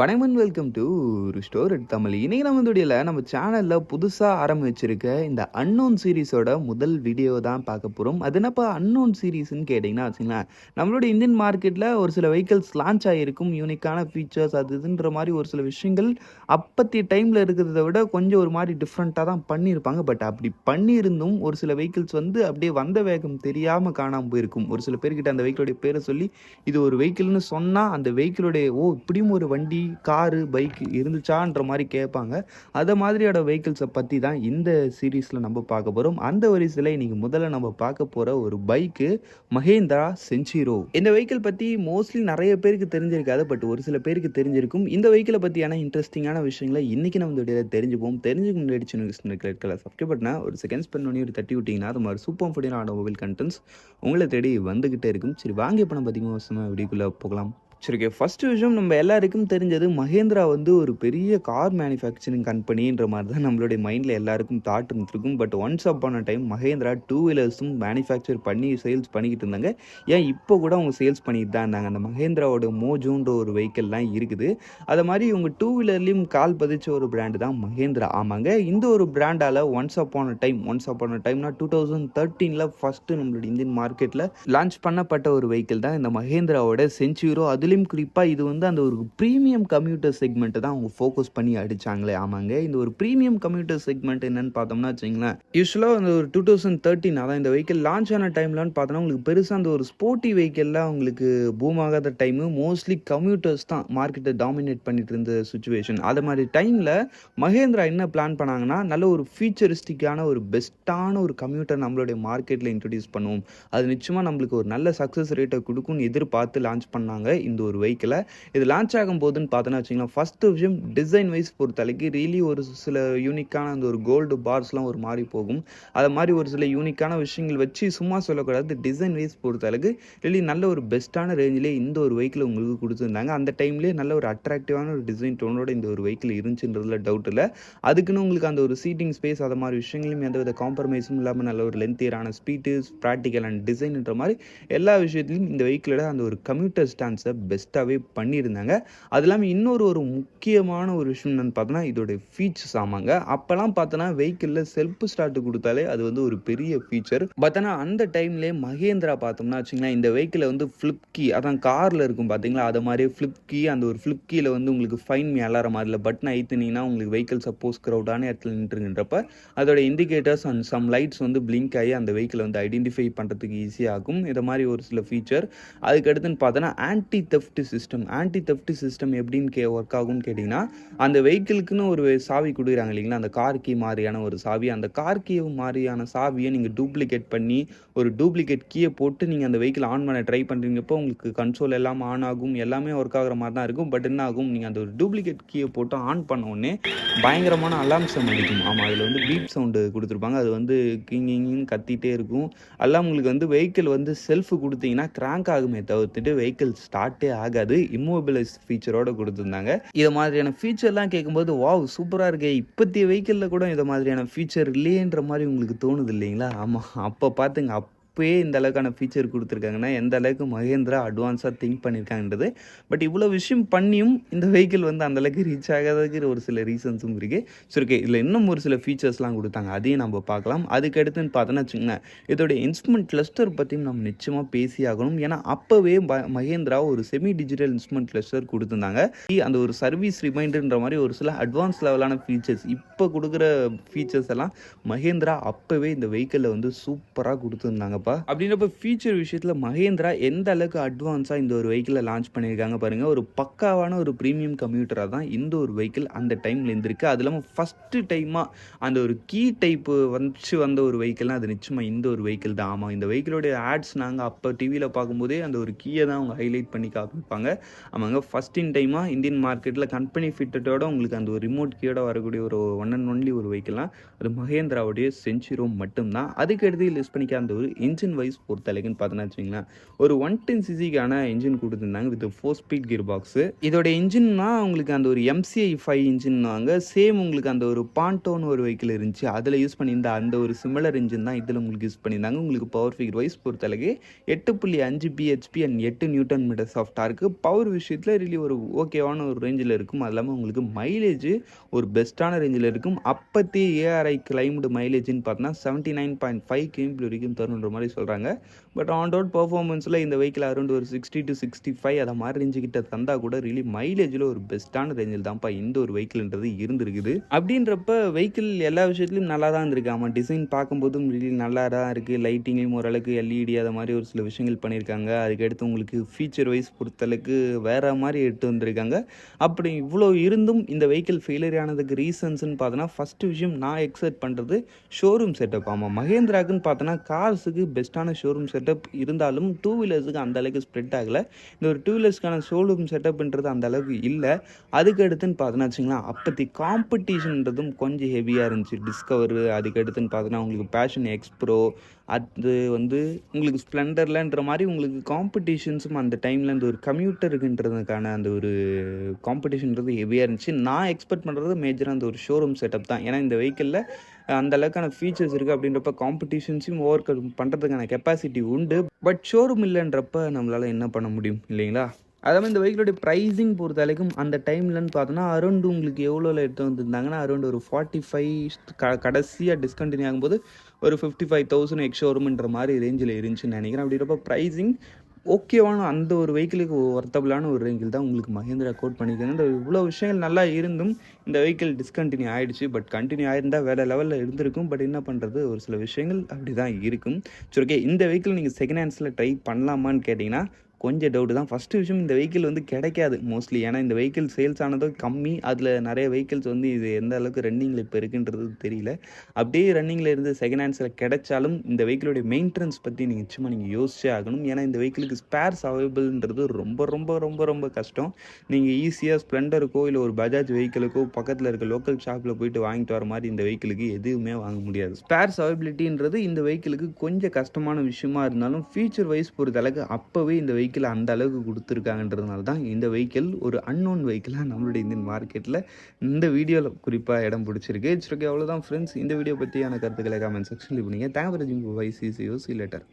வணக்கம் welcome to ஒரு store Tamil. இன்றைக்கி நம்ம வீடியோவில் நம்ம சேனலில் புதுசாக ஆரம்பிச்சிருக்க இந்த அன்னோன் சீரிஸோட முதல் வீடியோ தான் பார்க்க போகிறோம் அது என்னப்பா அன்னோன் சீரீஸ்னு கேட்டிங்கன்னா வச்சுங்களேன் நம்மளோட இந்தியன் மார்க்கெட்டில் ஒரு சில வெஹிக்கல்ஸ் லான்ச் ஆகிருக்கும் யூனிக்கான ஃபீச்சர்ஸ் அது இதுன்ற மாதிரி ஒரு சில விஷயங்கள் அப்பத்தி டைமில் இருக்கிறத விட கொஞ்சம் ஒரு மாதிரி டிஃப்ரெண்ட்டாக தான் பண்ணியிருப்பாங்க. பட் அப்படி பண்ணியிருந்தும் ஒரு சில வெஹிக்கிள்ஸ் வந்து அப்படியே வந்த வேகம் தெரியாமல் காணாமல் போயிருக்கும். ஒரு சில பேர்கிட்ட அந்த வெஹிக்கிளோடைய பேரை சொல்லி இது ஒரு வெஹிக்கிள்னு சொன்னால் அந்த வெஹிக்கிளுடைய ஓ இப்படியும் ஒரு வண்டி காரு பைக் இருந்துச்சான்ற மாதிரி கேட்பாங்க. அதை மாதிரியோட வெஹிக்கிள்ஸை பற்றி தான் இந்த சீரீஸில் நம்ம பார்க்க போகிறோம் அந்த வரிசையில் இன்றைக்கி முதல்ல நம்ம பார்க்க போகிற ஒரு பைக்கு மஹேந்திரா செஞ்சிரோ. இந்த வெஹிக்கிள் பற்றி மோஸ்ட்லி நிறைய பேருக்கு தெரிஞ்சிருக்காது பட் ஒரு சில பேருக்கு தெரிஞ்சிருக்கும். இந்த வெஹிக்கிளை பற்றியான இன்ட்ரெஸ்டிங்கான விஷயங்களை இன்றைக்கி நம்ம இந்த தெரிஞ்சுப்போம் தெரிஞ்சுக்க முன்னாடி சின்ன விஷயம் இருக்கிற சப்ஸ்கிரைப் பண்ணா ஒரு செகண்ட் ஸ்பெண்ட் பண்ணி ஒரு தட்டி விட்டிங்கன்னா அது மாதிரி சூப்பர் ஃபுடியான ஆட்டோமொபைல் கண்டென்ட்ஸ் உங்களை தேடி வந்துக்கிட்டே இருக்கும். சரி வாங்க இப்போ நம்ம பார்த்தீங்கன்னா வருஷமாக வீடியோக்குள்ளே போகலாம். சரி ஓகே ஃபர்ஸ்ட் விஷயம் நம்ம எல்லாருக்கும் தெரிஞ்சது மகேந்திரா வந்து ஒரு பெரிய கார் மேனுஃபேக்சரிங் கம்பெனின்ற மாதிரி தான் நம்மளுடைய மைண்டில் எல்லாருக்கும் தாட் இருந்திருக்கும். But once upon a time Mahindra two வீலர்ஸும் manufacture பண்ணி சேல்ஸ் பண்ணிக்கிட்டு இருந்தாங்க. ஏன் இப்போ கூட அவங்க சேல்ஸ் பண்ணிட்டு தான் இருந்தாங்க. அந்த மகேந்திராவோட மோஜோன்ற ஒரு வெஹிக்கிள்லாம் இருக்குது. அது மாதிரி இவங்க டூ வீலர்லேயும் கால் பதிச்ச ஒரு பிராண்டு தான் மகேந்திரா. ஆமாங்க. இந்த ஒரு Prandtl once upon a time once upon a டைம்னா டூ தௌசண்ட் தேர்ட்டீனில் ஃபஸ்ட்டு நம்மளோட இந்தியன் மார்க்கெட்டில் லான்ச் பண்ணப்பட்ட ஒரு வெஹிக்கிள் தான் இந்த மகேந்திராவோட சென்ச்சூரோ அதுலேயும் குறிப்பாக இது வந்து அந்த ஒரு ப்ரீமியம் கம்யூட்டர் செக்மெண்ட்டை தான் அவங்க ஃபோக்கஸ் பண்ணி அடிச்சாங்களே. ஆமாங்க. இந்த ஒரு ப்ரீமியம் கம்யூட்டர் செக்மெண்ட் என்னன்னு பார்த்தோம்னா வச்சுங்களேன் யூஸ்வலாக அந்த ஒரு டூ தௌசண்ட் தேர்ட்டின் அதான் இந்த வெஹிக்கிள் லான்ச் ஆன டைம்லன்னு பார்த்தோன்னா உங்களுக்கு பெருசாக அந்த ஒரு ஸ்போர்ட்டி வெஹிக்கிளில் உங்களுக்கு பூம் ஆகாத டைமு மோஸ்ட்லி கம்யூட்டர்ஸ் தான் மார்க்கெட்டை டாமினேட் பண்ணிட்டு இருந்த சுச்சுவேஷன் அது மாதிரி டைமில் மகேந்திரா என்ன பிளான் பண்ணாங்கன்னா நல்ல ஒரு ஃபியூச்சரிஸ்டிக்கான ஒரு பெஸ்ட்டான ஒரு கம்ப்யூட்டர் நம்மளுடைய மார்க்கெட்டில் இன்ட்ரடியூஸ் பண்ணுவோம். அது நிச்சயமாக நம்மளுக்கு ஒரு நல்ல சக்ஸஸ் ரேட்டை கொடுக்கும்னு எதிர்பார்த்து லான்ச் பண்ணாங்க இந்த ஒரு வெஹிக்கிளை இது லான்ச் ஆகும் போதுன்னு பார்த்தோன்னா வச்சுக்கலாம் ஃபஸ்ட்டு விஷயம் டிசைன் வைஸ் பொறுத்தளவுக்கு ரீலி ஒரு சில யூனிக்கான அந்த ஒரு கோல்டு பார்ஸ்லாம் ஒரு மாதிரி போகும். அது மாதிரி ஒரு சில யூனிக்கான விஷயங்கள் வச்சு சும்மா சொல்லக்கூடாது டிசைன் வைஸ் பொறுத்தளவுக்கு ரீலி நல்ல ஒரு பெஸ்ட்டான ரேஞ்சிலே இந்த ஒரு வெஹிக்கிள் உங்களுக்கு கொடுத்துருந்தாங்க. அந்த டைம்லேயே நல்ல ஒரு அட்ராக்டிவான ஒரு டிசைன் டோனோட இந்த ஒரு வெஹிக்கிள் இருந்துச்சுன்றதுல டவுட் இல்லை. அதுக்குன்னு உங்களுக்கு அந்த ஒரு சீட்டிங் ஸ்பேஸ் அது மாதிரி விஷயங்களையும் எந்தவித காம்ப்ரமைஸும் இல்லாமல் நல்ல ஒரு லென்த்தியரான ஸ்பீட்டு ப்ராக்டிக்கல் அண்ட் டிசைன்ன்ற மாதிரி எல்லா விஷயத்துலையும் இந்த வெஹிக்கிளோட அந்த ஒரு கம்யூட்டர் ஸ்டாண்ட்ஸை பெஸ்ட்டாகவே பண்ணியிருந்தாங்க. அது இல்லாமல் இன்னொரு ஒரு முக்கியமான ஒரு விஷயம் என்னன்னு பார்த்தோன்னா இதோட ஃபீச்சர்ஸ் ஆமாங்க. அப்போல்லாம் பார்த்தோன்னா வெஹிக்கிளில் செல்ஃப் ஸ்டார்ட் கொடுத்தாலே அது வந்து ஒரு பெரிய ஃபீச்சர் பட் ஆனால் அந்த டைம்லேயே மகேந்திரா பார்த்தோம்னா வச்சுங்களேன் இந்த வெஹிக்கிளை வந்து ஃப்ளிப் கீ அதான் காரில் இருக்கும் பார்த்தீங்களா அது மாதிரியே ஃப்ளிப் கீ அந்த ஒரு ஃப்ளிப் கீயில் வந்து உங்களுக்கு ஃபைன் மீ அலாரம் அதில் பட்டன் ஐத்துனீங்கன்னா உங்களுக்கு வெஹிக்கிள் சப்போஸ் க்ரௌடான இடத்துல நின்றுங்கன்றப்ப அதோட இண்டிகேட்டர்ஸ் அண்ட் சம் லைட்ஸ் வந்து பிளிங்க் ஆகி அந்த வெஹிக்கிளை வந்து ஐடென்டிஃபை பண்ணுறதுக்கு ஈஸியாகும் இதை மாதிரி ஒரு சில ஃபீச்சர் அதுக்கடுத்துன்னு பார்த்தோன்னா anti theft system anti theft system எப்படின்னு கே ஒர்க் ஆகும்னு கேட்டிங்கன்னா அந்த வெஹிக்கிளுக்குன்னு ஒரு சாவி கொடுக்குறாங்க இல்லைங்களா? அந்த கார் கீ மாதிரியான ஒரு சாவி. அந்த கார் கீ மாதிரியான சாவியை நீங்கள் டூப்ளிகேட் பண்ணி ஒரு டூப்ளிகேட் கீயை போட்டு நீங்கள் அந்த வெஹிக்கிள் ஆன் பண்ண ட்ரை பண்ணுறீங்கப்போ உங்களுக்கு கன்சோல் எல்லாம் ஆன் ஆகும் எல்லாமே ஒர்க் ஆகிற மாதிரி தான் இருக்கும். பட் என்ன ஆகும்? நீங்கள் அந்த ஒரு டூப்ளிகேட் கீயை போட்டு ஆன் பண்ண உடனே பயங்கரமான அலாம் சவுண்ட் அடிக்கும். ஆமாம் அதில் வந்து பீப் சவுண்டு கொடுத்துருப்பாங்க. அது வந்து கிங்கிங்னு கத்திட்டே இருக்கும். எல்லாம் உங்களுக்கு வந்து வெஹிக்கிள் வந்து செல்ஃப் கொடுத்தீங்கன்னா கிராங்க் ஆகுமே தவிர்த்துட்டு வெஹிக்கிள் ஸ்டார்ட்டே ஆகாது. இம்மோபிலைஸ் ஃபீச்சரோட கொடுத்துருந்தாங்க. இதை மாதிரியான ஃபீச்சர்லாம் கேட்கும்போது வாவ் சூப்பராக இருக்கே. இப்போத்திய வெஹிக்கிளில் கூட இதை மாதிரியான ஃபீச்சர் இல்லையன்ற மாதிரி உங்களுக்கு தோணுது இல்லைங்களா? ஆமாம் அப்போ பார்த்துங்க இப்போயே இந்த அளவுக்கான ஃபீச்சர் கொடுத்துருக்காங்கன்னா எந்த அளவுக்கு மகேந்திரா அட்வான்ஸாக திங்க் பண்ணியிருக்காங்கன்றது பட் இவ்வளோ விஷயம் பண்ணியும் இந்த வெஹிக்கிள் வந்து அந்தளவுக்கு ரீச் ஆகாததுக்கு ஒரு சில ரீசன்ஸும் இருக்குது ஸோ ஓகே இதில் இன்னும் ஒரு சில ஃபீச்சர்ஸ்லாம் கொடுத்தாங்க. அதையும் நம்ம பார்க்கலாம். அதுக்கடுத்துன்னு பார்த்தோன்னா வச்சுக்கோங்க இதோட இன்ஸ்ட்ருமெண்ட் கிளஸ்டர் பற்றியும் நம்ம நிச்சயமாக பேசி ஆகணும். ஏன்னா அப்போவே மகேந்திரா ஒரு செமி டிஜிட்டல் இன்ஸ்ட்ருமெண்ட் கிளஸ்டர் கொடுத்துருந்தாங்க அந்த ஒரு சர்வீஸ் ரிமைண்டர்ன்ற மாதிரி ஒரு சில அட்வான்ஸ் லெவலான ஃபீச்சர்ஸ் இப்போ கொடுக்குற ஃபீச்சர்ஸ் எல்லாம் மகேந்திரா அப்போவே இந்த வெஹிக்கிளில் வந்து சூப்பராக கொடுத்துருந்தாங்க. கொடுத்துருந்தாங்கப்பா அப்படின்றப்ப ஃபீச்சர் விஷயத்தில் மகேந்திரா எந்த அளவுக்கு அட்வான்ஸாக இந்த ஒரு வெஹிக்கிளை லான்ச் பண்ணியிருக்காங்க பாருங்க. ஒரு பக்காவான ஒரு ப்ரீமியம் கம்ப்யூட்டராக தான் இந்த ஒரு வெஹிக்கிள் அந்த டைமில் இருந்திருக்கு. அது இல்லாமல் ஃபஸ்ட்டு டைமாக அந்த ஒரு கீ டைப்பு வந்துச்சு வந்த ஒரு வெஹிக்கிள்னா அது நிச்சயமாக இந்த ஒரு வெஹிக்கிள் தான். ஆமாம் இந்த வெஹிக்கிளோடைய ஆட்ஸ் நாங்கள் அப்போ டிவியில் பார்க்கும்போதே அந்த ஒரு கீயை தான் அவங்க ஹைலைட் பண்ணி காமிப்பாங்க. ஆமாங்க ஃபஸ்ட் இன் டைமாக இந்தியன் மார்க்கெட்டில் கம்பெனி ஃபிட்டடோட உங்களுக்கு அந்த ஒரு ரிமோட் கீயோட வரக்கூடிய ஒரு ஒன் அண்ட் ஒன்லி ஒரு வெஹிக்கிள்லாம் அது மகேந்திராவுடைய சென்ச்சுரோ மட்டும்தான். அதுக்கு அடுத்து லிஸ்ட் பண்ணிக்க அந்த ஒரு இன்ஜின் வைஸ் பொறுத்த பார்த்தோன்னா வச்சிங்களேன் ஒரு ஒன் டென் சிசிக்கான இன்ஜின் கொடுத்துருந்தாங்க with four speed gear box இதோட இன்ஜின்னா உங்களுக்கு அந்த ஒரு எம்சிஐ ஃபைவ் இன்ஜின்னாங்க சேம் உங்களுக்கு அந்த ஒரு பாண்டோன்னு ஒரு வெஹிக்கிள் இருந்துச்சு. அதில் யூஸ் பண்ணியிருந்த அந்த ஒரு சிமிலர் இன்ஜின் தான் இதில் உங்களுக்கு யூஸ் பண்ணியிருந்தாங்க. உங்களுக்கு பவர் ஃபிகர் வைஸ் பொறுத்தளவுக்கு எட்டு புள்ளி அஞ்சு பிஹெச்பி அண்ட் எட்டு newton meters of torque power விஷயத்தில் ரிலி ஒரு ஓகேவான ஒரு ரேஞ்சில் இருக்கும். அது இல்லாமல் உங்களுக்கு மைலேஜ் ஒரு பெஸ்ட்டான ரேஞ்சில் இருக்கும். அப்பத்தி ஏஆர்ஐ கிளைம்டு மைலேஜ்னு பார்த்தோன்னா seventy nine point five kilometre வரைக்கும் தருன்ற மாதிரி சொல்கிறாங்க பட் ஆன் ரோட் பர்ஃபார்மன்ஸில் இந்த வெஹிக்கிள் அரௌண்ட் ஒரு சிக்ஸ்டி டு சிக்ஸ்டி ஃபைவ் அதை மாதிரி ரேஞ்சு கிட்ட தந்தால் கூட ரியலி மைலேஜில் ஒரு பெஸ்ட்டான ரேஞ்சில் தான்ப்பா இந்த ஒரு வெஹிக்கிள்ன்றது இருந்திருக்குது. அப்படின்றப்ப வெஹிக்கிள் எல்லா விஷயத்துலையும் நல்லா தான் இருந்திருக்கு. ஆமாம் டிசைன் பார்க்கும்போதும் ரியலி நல்லா தான் இருக்குது லைட்டிங்லையும் ஓரளவுக்கு எல்இடி அதை மாதிரி ஒரு சில விஷயங்கள் பண்ணியிருக்காங்க. அதுக்கடுத்து உங்களுக்கு ஃபீச்சர் வைஸ் பொறுத்தளவுக்கு வேறு மாதிரி எடுத்து வந்திருக்காங்க. அப்படி இவ்வளோ இருந்தும் இந்த வெஹிக்கிள் ஃபெயிலியர் ஆனதுக்கு ரீசன்ஸ்னு பார்த்தோன்னா ஃபஸ்ட்டு விஷயம் நான் எக்ஸைட் பண்ணுறது ஷோரூம் செட்டப் ஆமாம் மகேந்திராக்குன்னு பார்த்தோன்னா கார்ஸுக்கு பெஸ்ட்டான ஷோரூம் செட்டப் இருந்தாலும் டூ வீலர்ஸுக்கு அந்த அளவுக்கு ஸ்ப்ரெட் ஆகலை. இந்த ஒரு டூ வீலர்ஸ்க்கான ஷோரூம் செட்டப்ன்றது அந்த அளவுக்கு இல்லை. அதுக்கு அடுத்துன்னு பார்த்தோன்னா வச்சுங்களேன் அப்பத்தி காம்படிஷன்ன்றதும் கொஞ்சம் ஹெவியாக இருந்துச்சு. டிஸ்கவர் அதுக்கடுத்துன்னு பார்த்தோன்னா உங்களுக்கு பேஷன் எக்ஸ்ப்ரோ அது வந்து உங்களுக்கு ஸ்ப்ளெண்டர்லன்ற மாதிரி உங்களுக்கு காம்படிஷன்ஸும் அந்த டைமில் இந்த ஒரு கம்யூட்டருக்குன்றதுக்கான அந்த ஒரு காம்படிஷன்றது ஹெவியாக இருந்துச்சு. நான் எக்ஸ்பெக்ட் பண்ணுறது மேஜராக அந்த ஒரு ஷோரூம் செட்டப் தான். ஏன்னா இந்த வெஹிக்கிளில் அந்தளவுக்கான ஃபீச்சர்ஸ் இருக்குது அப்படின்றப்ப காம்படிஷன்ஸையும் ஓவர் கம் பண்ணுறதுக்கான கெப்பாசிட்டி உண்டு. பட் ஷோரூம் இல்லைன்றப்ப நம்மளால் என்ன பண்ண முடியும்? இல்லைங்களா? அதாவது இந்த வெஹிக்கிளோடைய ப்ரைஸிங் பொறுத்த வரைக்கும் அந்த டைம்லன்னு பார்த்தோன்னா அரௌண்ட் உங்களுக்கு எவ்வளோவில் எடுத்து வந்திருந்தாங்கன்னா அரௌண்ட் ஒரு ஃபார்ட்டி ஃபைவ் க கடைசியாக டிஸ்கண்டினியூ ஆகும்போது ஒரு ஃபிஃப்டி ஃபைவ் தௌசண்ட் எக்ஸ் ஷோரூம்ன்ற மாதிரி ரேஞ்சில் இருந்துச்சுன்னு நினைக்கிறேன். அப்படின்றப்ப ப்ரைஸிங் ஓகேவான அந்த ஒரு வெஹிக்கிளுக்கு ஒர்த்தபிளான ஒரு ரேஞ்சில் தான் உங்களுக்கு மஹேந்திரா கோட் பண்ணியிருக்காங்க இந்த இவ்வளோ விஷயங்கள் நல்லா இருந்தும் இந்த வெஹிக்கிள் டிஸ்கண்டினியூ ஆகிடுச்சு பட் கண்டினியூ ஆயிருந்தால் வேறு லெவலில் இருந்திருக்கும். பட் என்ன பண்ணுறது ஒரு சில விஷயங்கள் அப்படி தான் இருக்கும். சரி ஓகே இந்த வெஹிக்கிள் நீங்கள் செகண்ட் ஹேண்ட்ஸில் ட்ரை பண்ணலாமான்னு கேட்டிங்கன்னா கொஞ்சம் டவுட் தான். ஃபஸ்ட்டு விஷயம் இந்த வெஹிக்கிள் வந்து கிடைக்காது மோஸ்ட்லி ஏன்னா இந்த வெஹிக்கிள் சேல்ஸ் ஆனதும் கம்மி. அதில் நிறைய வெஹிக்கிள்ஸ் வந்து இது எந்த அளவுக்கு ரன்னிங்கில் இப்போ இருக்குன்றது தெரியல. அப்படியே ரன்னிங்கில் இருந்து செகண்ட் ஹேண்ட்ஸில் கிடைச்சாலும் இந்த வெஹிக்கிளுடைய மெயின்டெனன்ஸ் பற்றி நீங்கள் நிச்சயமாக நீங்கள் யோசிச்சே ஆகணும். ஏன்னா இந்த வெஹிக்கிளுக்கு ஸ்பேர்ஸ் அவைலபிள்ன்றது ரொம்ப ரொம்ப ரொம்ப ரொம்ப கஷ்டம். நீங்கள் ஈஸியாக ஸ்ப்ளெண்டருக்கோ இல்லை ஒரு பஜாஜ் வெஹிக்கிளுக்கோ பக்கத்தில் இருக்க லோக்கல் ஷாப்பில் போயிட்டு வாங்கிட்டு வர மாதிரி இந்த வெஹிக்கிளுக்கு எதுவுமே வாங்க முடியாது. ஸ்பேர்ஸ் அவைபிலிட்டின்றது இந்த வெஹிக்கிளுக்கு கொஞ்சம் கஷ்டமான விஷயமா இருந்தாலும் ஃபியூச்சர் வைஸ் பொறுத்தளவுக்கு அப்போவே இந்த வெஹிக்கிள் வெஹிக்கிள் அந்த அளவுக்கு கொடுத்துருக்காங்கன்றதுனால தான் இந்த வெஹிக்கிள் ஒரு அன்னோன் வெஹிக்கிளாக நம்மளுடைய இந்தியன் மார்க்கெட்டில் இந்த வீடியோவில் குறிப்பாக இடம் பிடிச்சிருக்கு. இட்ஸ் ஓகே அவ்வளோதான் ஃப்ரெண்ட்ஸ் இந்த வீடியோ பற்றியான கருத்துக்களை கமெண்ட் செக்ஷனில் பண்ணுங்கள் thank for voice is letter